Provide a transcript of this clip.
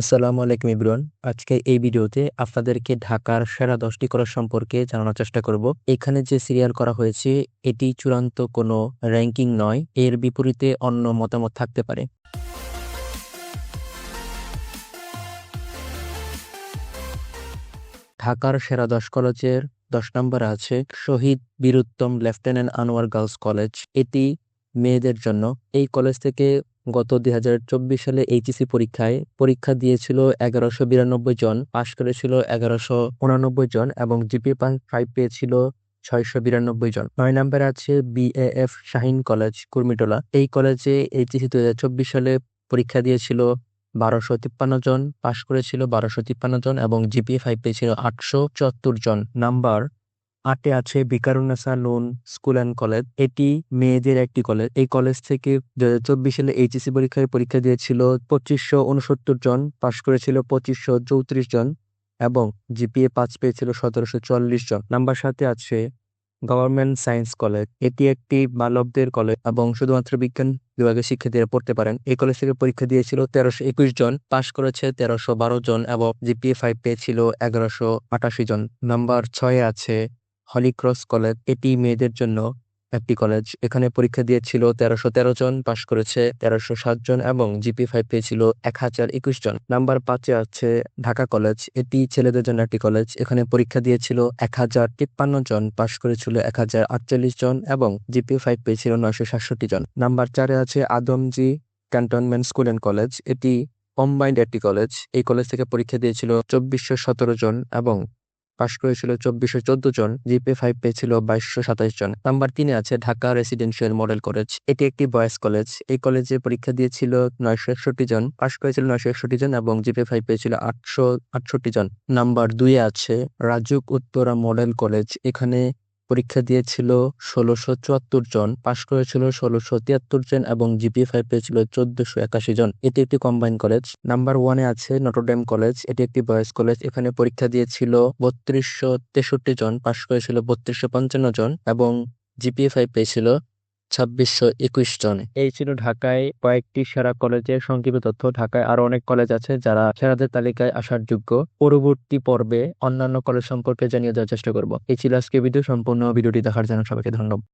আসসালামু আলাইকুম ইব্রুয়ান আজকে এই ভিডিওতে আপনাদেরকে ঢাকার সেরা দশটি কলেজ সম্পর্কে জানানোর চেষ্টা করব। এখানে যে সিরিয়াল করা হয়েছে, এটি চূড়ান্ত কোনো র্যাঙ্কিং নয়, এর বিপরীতে অন্য মতামত থাকতে পারে। ঢাকার সেরা দশ কলেজের দশ নম্বরে আছে Shaheed Bir Uttam lieutenant Anwar girls college. এটি মেয়েদের জন্য। এই কলেজ থেকে গত দুই হাজার চব্বিশ সালে এইচএসসি পরীক্ষায় পরীক্ষা দিয়েছিল এগারোশো বিরানব্বই জন, পাশ করেছিল এগারোশো উনানব্বই জন এবং জিপি ফাইভ পেয়েছিল ছয়শো বিরানব্বই জন। নয় নম্বরে আছে বিএএফ শাহিন কলেজ কুর্মিটোলা। এই কলেজে এইচএসি দুই হাজার চব্বিশ সালে পরীক্ষা দিয়েছিল বারোশো তিপ্পান্ন জন, পাশ করেছিল বারোশো তিপ্পান্ন জন এবং জিপিএ ফাইভ পেয়েছিল আটশো চুয়াত্তর জন। নাম্বার আটে আছে বিকারুন্নেসা নুন স্কুল অ্যান্ড কলেজ। এটি মেয়েদের একটি কলেজ। এই কলেজ থেকে দু হাজার চব্বিশ সালে এইচএসসি পরীক্ষায় পরীক্ষা দিয়েছিল পঁচিশশো উনসত্তর জন, পাশ করেছিল পঁচিশশো চৌত্রিশ জন এবং জিপিএ পাঁচ পেয়েছিল সতেরোশো চুয়াল্লিশ জন। নাম্বার সাথে আছে গভর্নমেন্ট সায়েন্স কলেজ। এটি একটি বালকদের কলেজ এবং শুধুমাত্র বিজ্ঞান বিভাগের শিক্ষার্থীরা পড়তে পারেন। এই কলেজ থেকে পরীক্ষা দিয়েছিল তেরোশো একুশ জন, পাশ করেছে তেরোশো বারো জন এবং জিপিএ ফাইভ পেয়েছিল এগারোশো আটাশি জন। নাম্বার ছয়ে আছে হলিক্রস কলেজ এটি মেয়েদের জন্য একটি কলেজ। এখানে পরীক্ষা দিয়েছিল তেরোশো তেরো জন, পাশ করেছে তেরোশো সাত জন এবং জিপি ফাইভ পেয়েছিল এক হাজার একুশ জন। নাম্বার পাঁচে আছে ঢাকা কলেজ, এটি ছেলেদের জন্য একটি কলেজ। এখানে পরীক্ষা দিয়েছিল এক হাজার তিপ্পান্ন জন, পাশ করেছিল এক হাজার আটচল্লিশ জন এবং জিপি ফাইভ পেয়েছিল নয়শো সাতষট্টি জন। নাম্বার চারে আছে Adamjee cantonment school and college, এটি কম্বাইন্ড একটি কলেজ। এই কলেজ থেকে পরীক্ষা দিয়েছিল চব্বিশশো সতেরো জন এবং পাশ করেছিল চব্বিশশো চোদ্দ জন, জিপে ফাইভ পেয়েছিল বাইশশো সাতাশ জন। নাম্বার তিনে আছে ঢাকা রেসিডেন্সিয়াল মডেল কলেজ এটি একটি বয়েজ কলেজ এই কলেজে পরীক্ষা দিয়েছিল নয়শো একষট্টি জন পাশ করেছিল নয়শো একষট্টি জন এবং জিপে ফাইভ পেয়েছিল আটশো আটষট্টি জন। নাম্বার দুইয়ে আছে রাজুক উত্তরা মডেল কলেজ এখানে পরীক্ষা দিয়েছিল ষোলোশো চুয়াত্তর জন, পাশ করেছিল ষোলোশো তিয়াত্তর জন এবং জিপি ফাইভ পেয়েছিল চোদ্দশো একাশি জন। এটি একটি কম্বাইন কলেজ নাম্বার ওয়ানে আছে নটরডেম কলেজ এটি একটি বয়েজ কলেজ এখানে পরীক্ষা দিয়েছিল বত্রিশশো তেষট্টি জন, পাশ করেছিল বত্রিশশো পঞ্চান্ন জন এবং জিপিএ ফাইভ পেয়েছিল ছাব্বিশশো একুশ জন। এই ছিল ঢাকায় কয়েকটি সেরা কলেজের সংক্ষিপ্ত তথ্য। ঢাকায় আরও অনেক কলেজ আছে যারা সেরাদের তালিকায় আসার যোগ্য। পরবর্তী পর্বে অন্যান্য কলেজ সম্পর্কে জানিয়ে দেওয়ার চেষ্টা করব। এই ছিল আজকে ভিডিও। সম্পূর্ণ ভিডিওটি দেখার জন্য সবাইকে ধন্যবাদ।